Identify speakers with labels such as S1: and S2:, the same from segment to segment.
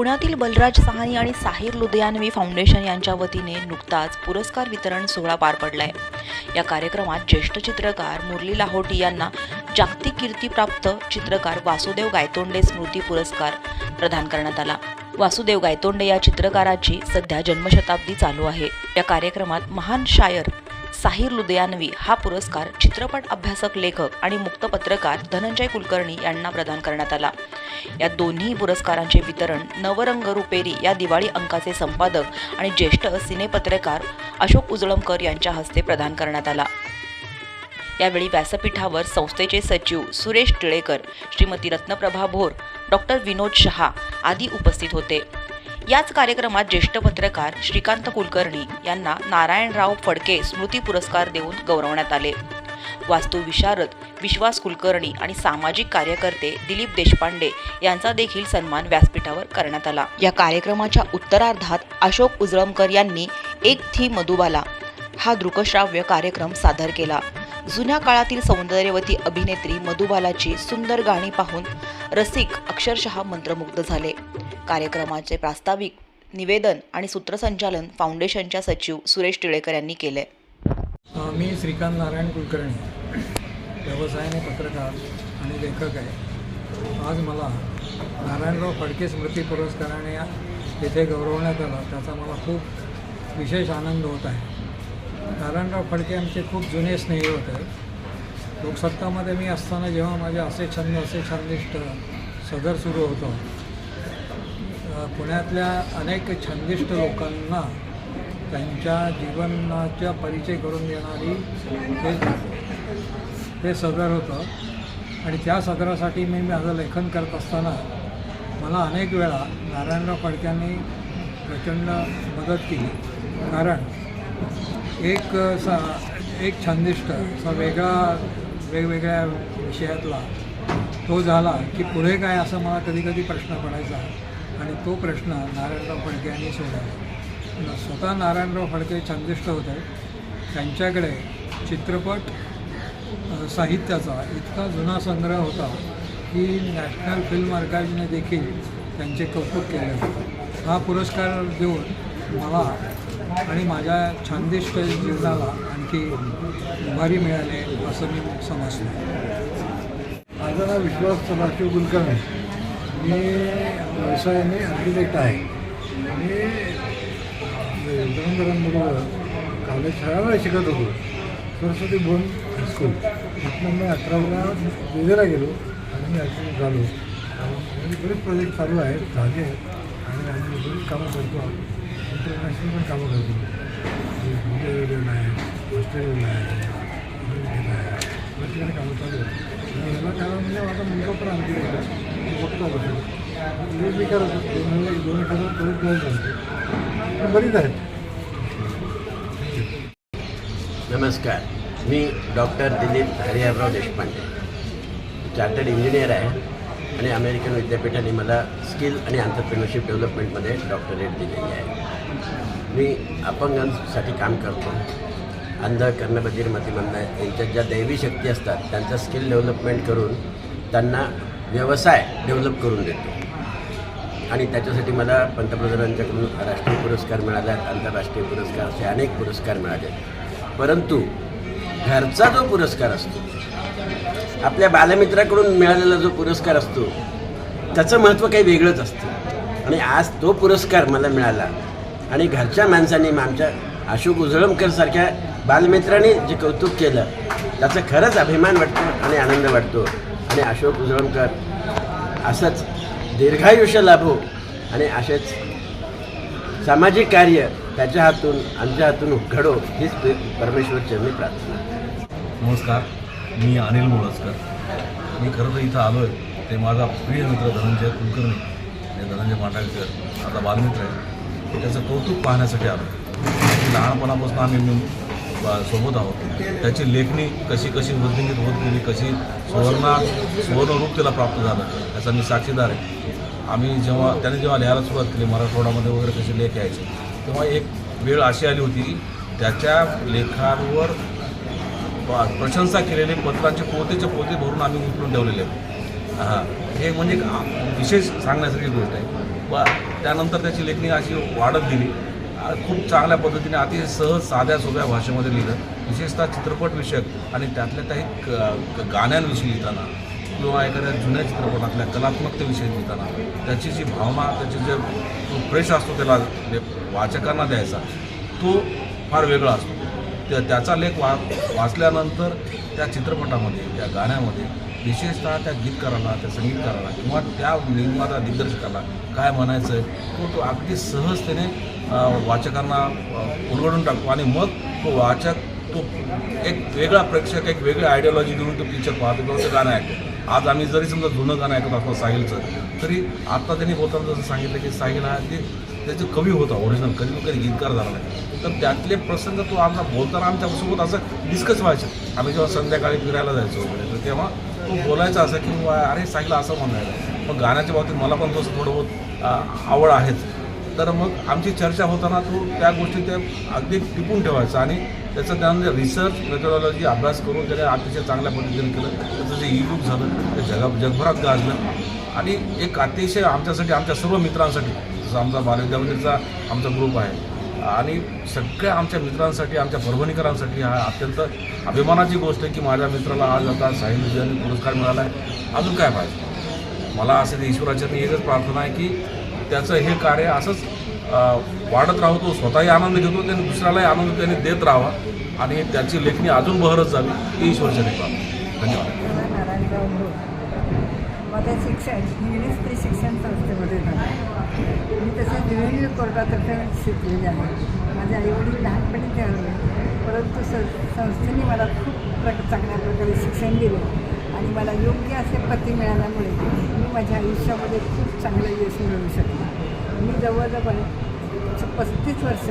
S1: पुण्यातील बलराज सहानी आणि साहिर लुधियानवी फाउंडेशन यांच्या वतीने नुकताच पुरस्कार वितरण सोहळा पार पडलाय. या कार्यक्रमात ज्येष्ठ चित्रकार मुरली लाहोटी यांना जागतिक कीर्तीप्राप्त चित्रकार वासुदेव गायतोंडे स्मृती पुरस्कार प्रदान करण्यात आला. वासुदेव गायतोंडे या चित्रकाराची सध्या जन्मशताब्दी चालू आहे. या कार्यक्रमात महान शायर साहिर लुधियानवी हा पुरस्कार चित्रपट अभ्यासक लेखक आणि मुक्त पत्रकार धनंजय कुलकर्णी यांना प्रदान करण्यात आला. या दोन्ही पुरस्कारांचे वितरण नवरंग रुपेरी या दिवाळी अंकाचे संपादक आणि ज्येष्ठ सिनेपत्रकार अशोक उजळमकर यांच्या हस्ते प्रदान करण्यात आला. यावेळी व्यासपीठावर संस्थेचे सचिव सुरेश टिळेकर श्रीमती रत्नप्रभा भोर डॉक्टर विनोद शहा आदी उपस्थित होते. याच कार्यक्रमात ज्येष्ठ पत्रकार श्रीकांत कुलकर्णी यांना नारायणराव फडके स्मृती पुरस्कार देऊन गौरवण्यात आले. वास्तुविशारद विश्वास कुलकर्णी आणि सामाजिक कार्यकर्ते दिलीप देशपांडे यांचा देखील सन्मान व्यासपीठावर करण्यात आला. या कार्यक्रमाच्या उत्तरार्धात अशोक उजळमकर यांनी एक थी मधुबाला हा दृकश्राव्य कार्यक्रम सादर केला. जुन्या काळातील सौंदर्यवती अभिनेत्री मधुबालाची सुंदर गाणी पाहून रसिक अक्षरशः मंत्रमुग्ध झाले. कार्यक्रमाचे प्रास्ताविक निवेदन आणि सूत्रसंचालन फाउंडेशनच्या सचिव सुरेश टिळेकर यांनी केले.
S2: मी श्रीकांत नारायण कुलकर्णी. व्यवसायाने पत्रकार आणि लेखक आहे. आज मला नारायणराव फडके स्मृती पुरस्काराने येथे गौरवण्यात आलं. त्याचा मला खूप विशेष आनंद होत आहे. नारायणराव फडके आमचे खूप जुने स्नेही होते. लोकसत्तामध्ये मी असताना जेव्हा माझे असे छंद असे छंदिष्ट सदर सुरू होतो. पुण्यातल्या अनेक छंदिष्ट लोकांना त्यांच्या जीवनाचा परिचय करून देणारी ते सदर होतं. आणि त्या सदरासाठी मी माझं लेखन करत असताना मला अनेक वेळा नारायणराव फडक्यांनी प्रचंड मदत केली. कारण एक सा एक छंदिष्ट असा वेगळा वेगवेगळ्या विषयातला तो झाला की पुढे काय असं मला कधी कधी प्रश्न पडायचा आणि तो प्रश्न नारायणराव फडके यांनी सोडवला. स्वतः नारायणराव फडके छंदिष्ट होते. त्यांच्याकडे चित्रपट साहित्याचा इतका जुना संग्रह होता की नॅशनल फिल्म आर्काईव्हने देखील त्यांचे कौतुक केले होते. हा पुरस्कार देऊन मला आणि माझ्या छानदिष्ट जीवनाला आणखी उभारी मिळाली असं मी समजलं
S3: माझं नाव विश्वास सदाशिव कुलकर्णी. मी व्यवसायाने आर्किटेक्ट आहे. मी युद्धनगरांबरोबर कॉलेज शाळेला शिकत होतो. सरस्वती बोन स्कूल. तिथनं मी अकरावीला दिल्लीला गेलो आणि मी आर्किटेक्ट झालो. आणि बरेच प्रोजेक्ट चालू आहेत झाले आहेत. आणि आम्ही बरीच कामं करतो इंटरनॅशनल पण कामं करतो. म्हणजे रेल्वे आहे ऑस्ट्रेलियाला आहे अमेरिकेला आहे. बरेच ठिकाणी कामं चालू आहेत. आणि ह्याला कारण म्हणजे माझा मुलगा पण आणखी बघतो बसेल ते मी करत दोन हजार दोन हजार परत जॉईन झाले बरीच आहेत.
S4: नमस्कार. मी doctor Dilip Hariharrao Deshpande. Chartered engineer आहे आणि अमेरिकन विद्यापीठाने मला स्किल आणि आंतरप्रिनरशिप डेव्हलपमेंटमध्ये डॉक्टरेट दिलेली आहे. मी अपंगांसाठी काम करतो. अंध कर्णबधीर मतिमंद यांच्यात ज्या दैवी शक्ती असतात त्यांचा स्किल डेव्हलपमेंट करून त्यांना व्यवसाय डेव्हलप करून देतो. आणि त्याच्यासाठी मला पंतप्रधानांच्याकडून राष्ट्रीय पुरस्कार मिळाला आहेत आंतरराष्ट्रीय पुरस्कार असे अनेक पुरस्कार मिळाले आहेत. परंतु घरचा जो पुरस्कार असतो आपल्या बालमित्राकडून मिळालेला जो पुरस्कार असतो त्याचं महत्त्व काही वेगळंच असतं. आणि आज तो पुरस्कार मला मिळाला. आणि घरच्या माणसांनी आमच्या अशोक उजळमकरसारख्या बालमित्राने बालमित्रांनी जे कौतुक केलं त्याचा खरंच अभिमान वाटतो आणि आनंद वाटतो. आणि अशोक उजळमकर असंच दीर्घायुष्य लाभो आणि असेच सामाजिक कार्य त्याच्या हातून आमच्या हातून घडो हीच परमेश्वरची मी प्रार्थना.
S5: नमस्कार मी अनिल मोळसकर. मी खरं तर इथं आलो आहे ते माझा प्रिय मित्र धनंजय कुलकर्णी हे धनंजय माटाळकर आता बालमित्र आहे. त्याचं कौतुक पाहण्यासाठी आलो लहानपणापासून आम्ही मिळून बा- सोबत आहोत. त्याची लेखणी कशी कशी वृद्धिंगीत होत गेली कशी सुवर्णा सुवर्णरूप त्याला प्राप्त झालं याचा मी साक्षीदार आहे. आम्ही जेव्हा त्याने जेव्हा लिहायला सुरुवात केली मराठवाड्यामध्ये वगैरे कसे लेख यायचे तेव्हा एक वेळ अशी आली होती की त्याच्या लेखांवर प्रशंसा केलेले पत्रांचे पोतेचे पोते भरून आम्ही उचलून ठेवलेले आहेत. हां. हे म्हणजे विशेष सांगण्यासारखी गोष्ट आहे. व त्यानंतर त्याची लेखणी अशी वाढत गेली. खूप चांगल्या पद्धतीने अतिशय सहज साध्या सोप्या भाषेमध्ये लिहिलं. विशेषतः चित्रपटविषयक आणि त्यातल्या काही क- गाण्यांविषयी लिहिताना किंवा एखाद्या जुन्या चित्रपटातल्या कलात्मकतेविषयी लिहिताना त्याची जी भावना त्याची जे प्रेश असतो त्याला वाचकांना द्यायचा तो फार वेगळा असतो. त्याचा लेख वा वाचल्यानंतर त्या चित्रपटामध्ये त्या गाण्यामध्ये विशेषतः त्या गीतकाराला त्या संगीतकाराला किंवा त्या निर्माता दिग्दर्शकाला काय म्हणायचं आहे तो तो अगदी सहजतेने वाचकांना उलगडून टाकतो. आणि मग तो वाचक तो एक वेगळा प्रेक्षक एक वेगळी आयडियोलॉजी घेऊन तो पिक्चर पाहतो किंवा ते गाणं ऐकतो. आज आम्ही जरी समजा जुनं गाणं ऐकत असतो साहिलचं तरी आत्ता त्यांनी बोलताना जसं सांगितलं की साहिल हा ते त्याचे कवी होता ओरिजिनल कधी ना कधी गीतकार झाला नाही. तर त्यातले प्रसंग तो आमचा बोलताना आमच्यासोबत असं डिस्कस व्हायचं. आम्ही जेव्हा संध्याकाळी फिरायला जायचो वगैरे तर तेव्हा तो बोलायचा असं की अरे साहिल असं म्हणायला. मग गाण्याच्या बाबतीत मला पण तसं थोडं बहुत आवड आहेच. तर मग आमची चर्चा होताना तो त्या गोष्टी ते अगदी टिपून ठेवायचा आणि त्याचं त्यानंतर रिसर्च मेथडॉलॉजी अभ्यास करून त्याने अतिशय चांगल्या पद्धतीने केलं. त्याचं जे ई बुक झालं ते जगा जगभरात गाजलं. आणि एक अतिशय आमच्यासाठी आमच्या सर्व मित्रांसाठी जसं आमचा बालविद्यामंदिरचा आमचा ग्रुप आहे. आणि सगळ्या आमच्या मित्रांसाठी आमच्या परभणीकरांसाठी हा अत्यंत अभिमानाची गोष्ट आहे की माझ्या मित्राला आज आता साहिल विजयाने पुरस्कार मिळाला आहे. अजून काय पाहिजे? मला असं ईश्वराच्या एकच प्रार्थना आहे की त्याचं हे कार्य असंच वाढत राहू तो स्वतःही आनंद घेतो त्याने दुसऱ्यालाही आनंद त्याने देत राहावा. आणि त्याची लेखणी अजून बहरच जावी ही ईश्वरच्या प्रार्थना धन्यवाद.
S6: माझं शिक्षण इंग्लिश ते शिक्षण तसे दिवेली कोर्टातर्फे शिकलेले आहे. माझे आईवडील लहानपणी ते हरले परंतु स संस्थेने मला खूप प्रक चांगल्या प्रकारे शिक्षण दिलं आणि मला योग्य असे पती मिळाल्यामुळे मी माझ्या आयुष्यामध्ये खूप चांगलं यश मिळवू शकले. मी जवळजवळ पस्तीस वर्ष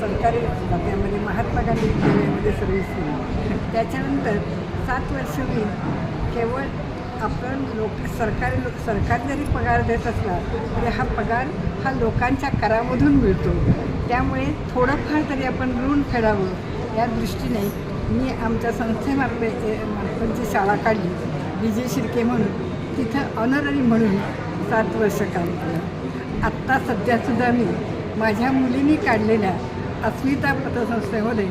S6: सरकारी खात्यामध्ये महात्मा गांधी विद्यालयामध्ये सर्व्हिस केली. त्याच्यानंतर सात वर्ष मी केवळ आपण लोक सरकारी लोक सरकार जरी पगार देत असला तरी हा पगार हा लोकांच्या करामधून मिळतो. त्यामुळे थोडंफार तरी आपण ऋण फेडावं या दृष्टीने मी आमच्या संस्थेमार्फे ए- मार्फत जी शाळा काढली विजय शिर्के म्हणून. तिथं ऑनररी म्हणून सात वर्ष काम केलं. आत्ता सध्यासुद्धा मी माझ्या मुलींनी काढलेल्या अस्मिता पतसंस्थेमध्ये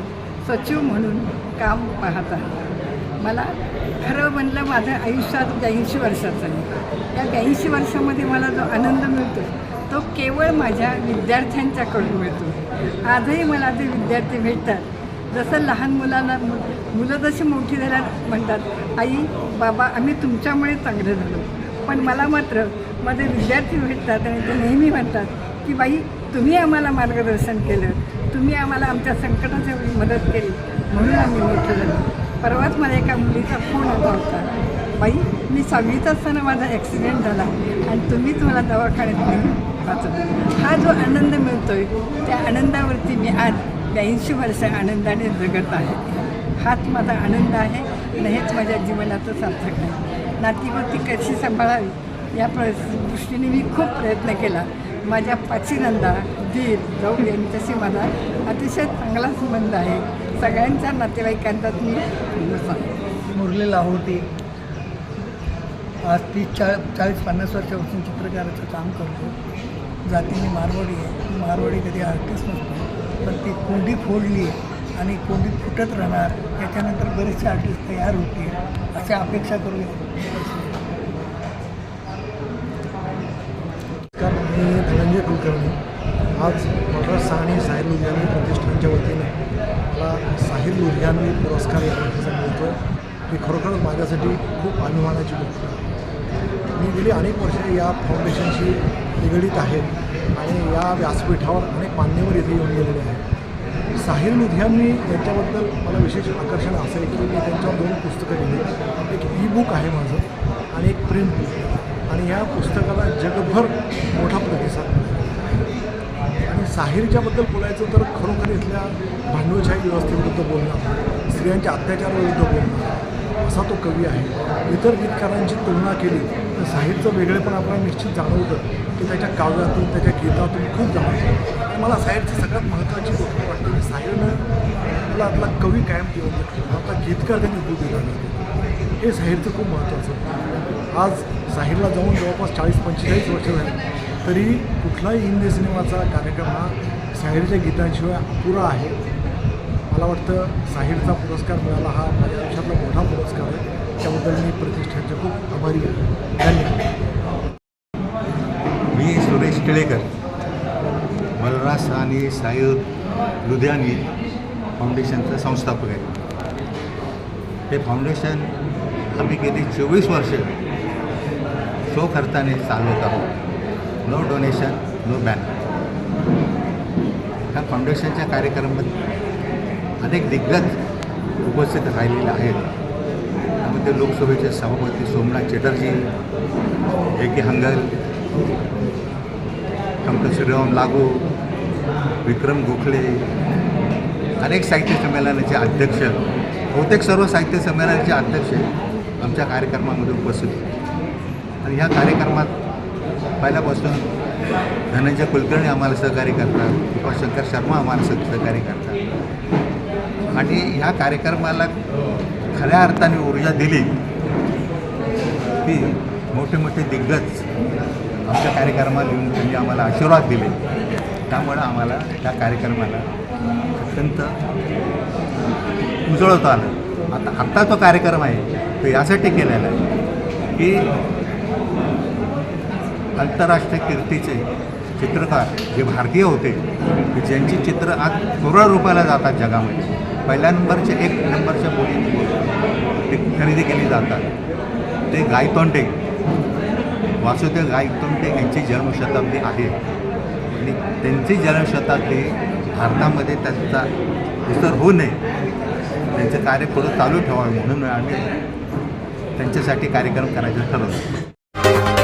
S6: सचिव म्हणून काम पाहत आहे. मला खरं म्हणलं माझं आयुष्यात ब्याऐंशी वर्षाचं आहे. या ब्याऐंशी वर्षामध्ये मला जो आनंद मिळतो तो केवळ माझ्या विद्यार्थ्यांच्याकडून मिळतो. आजही मला ते विद्यार्थी भेटतात जसं लहान मुलांना मु- मुलं जशी मोठी झाल्यावर म्हणतात आई बाबा आम्ही तुमच्यामुळे चांगलं झालो. पण मला मात्र माझे विद्यार्थी भेटतात आणि ते नेहमी म्हणतात की बाई तुम्ही आम्हाला मार्गदर्शन केलं. तुम्ही आम्हाला आमच्या संकटाच्या मदत केली. म्हणून आम्ही मोठं झालो. परवाच मला एका मुलीचा फोन आला होता. बाई मी सहावीत असताना माझा ॲक्सिडेंट झाला आणि तुम्हीच मला दवाखान्यात नेऊन वाचवलं हा जो आनंद मिळतोय त्या आनंदावरती मी आज ब्याऐंशी वर्ष आनंदाने जगत आहे. हाच माझा आनंद आहे आणि हेच माझ्या जीवनाचं सार्थक आहे. नातीवरती कशी सांभाळावी या प्र दृष्टीने मी खूप प्रयत्न केला. माझ्या पाचीनंदा दीर जाऊ यांच्याशी माझा अतिशय चांगला संबंध आहे. सगळ्यांच्या नातेवाईकांचाच मी
S7: मुरली लाहोटी आज तीस चाळ चाळीस पन्नास वर्षापासून चित्रकाराचं काम करतो. जातीने मारवाडी आहे. मारवाडी कधी आर्टिस्ट नसतो. पण ती कोंडी फोडली आणि कोंडी फुटत राहणार त्याच्यानंतर बरेचसे आर्टिस्ट तयार होते अशा अपेक्षा करू
S3: नमस्कार मी धनंजय कुलकर्णी. आज मद्रास साहणी साहिल लुधियानवी प्रतिष्ठानच्या वतीने मला साहिल लुधियानवी पुरस्कार या ठिकाणी मिळतो ही खरोखरच माझ्यासाठी खूप अभिमानाची गोष्ट आहे. मी गेली अनेक वर्षे या फाउंडेशनशी निगडीत आहे आणि या व्यासपीठावर अनेक मान्यवर इथे येऊन गेलेले आहेत. साहिल लुधियानवी यांच्याबद्दल मला विशेष आकर्षण असं आहे की मी त्यांच्यावर दोन पुस्तकं लिहिली. एक ई बुक आहे माझं आणि एक प्रिंट बुक आणि या पुस्तकाला जगभर मोठा प्रतिसाद साहिरच्याबद्दल बोलायचं तर खरोखर इथल्या भांडवलशाही व्यवस्थेविरुद्ध बोलणं स्त्रियांच्या अत्याचाराविरुद्ध बोलणं असा तो कवी आहे. इतर गीतकारांची तुलना केली तर साहिरचं वेगळेपण आपल्याला निश्चित जाणवतं की त्याच्या काव्यातून त्याच्या गीतातून खूप जाणवतं. मला साहिरची सगळ्यात महत्त्वाची गोष्ट वाटते की साहिरनं आपला आपला कवी कायम जिवंत ठेवला आपला गीतकार त्यांनी दूध दिला हे साहिरचं खूप महत्त्वाचं आज साहिरला जाऊन जवळपास चाळीस पंचेचाळीस वर्ष झाली. तरी कुठलाही हिंदी सिनेमाचा कार्यक्रम हा साहिरच्या गीतांशिवाय अपुरा आहे. मला वाटतं साहिरचा पुरस्कार मिळाला हा माझ्या आयुष्यातला मोठा पुरस्कार आहे. त्याबद्दल मी प्रतिष्ठानचे खूप आभारी आहे. धन्यवाद.
S8: मी सुरेश टिळेकर बलरास आणि साहिर लुधियानी फाउंडेशनचा संस्थापक आहे. हे फाउंडेशन आम्ही गेली चोवीस वर्ष करताना चालवत आहोत. नो डोनेशन नो बॅन ह्या फाउंडेशनच्या कार्यक्रमात अनेक दिग्गज उपस्थित राहिलेले आहेत. त्यामध्ये लोकसभेचे सभापती Somnath Chatterjee A K Hangal doctor Shriram Lagoo Vikram Gokhale अनेक साहित्य संमेलनाचे अध्यक्ष बहुतेक सर्व साहित्य संमेलनाचे अध्यक्ष आमच्या कार्यक्रमामध्ये उपस्थित होते. आणि ह्या कार्यक्रमात पहिल्यापासून धनंजय कुलकर्णी आम्हाला सहकार्य करतात किंवा शंकर शर्मा आम्हाला सह- सहकार्य करतात. आणि ह्या कार्यक्रमाला खऱ्या अर्थाने ऊर्जा दिली ती मोठे मोठे दिग्गज आमच्या कार्यक्रमाला येऊन त्यांनी आम्हाला आशीर्वाद दिले. त्यामुळं आम्हाला त्या कार्यक्रमाला अत्यंत उजळवता आलं आता आत्ता तो कार्यक्रम आहे तो यासाठी केलेला आहे की आंतरराष्ट्रीय कीर्तीचे चित्रकार जे भारतीय होते की ज्यांची चित्र आज करोड रुपयाला जातात जगामध्ये. पहिल्या नंबरचे एक नंबरच्या मुली ते खरेदी केली जातात. ते गायतोंडे. वासुदेव गायतोंडे यांची जन्मशताब्दी आहे. आणि त्यांची जन्मशताब्दी भारतामध्ये त्यांचा विसर होऊ नये. त्यांचं कार्य पुढं चालू ठेवावे म्हणून आम्ही त्यांच्यासाठी कार्यक्रम करायचं ठरवलं.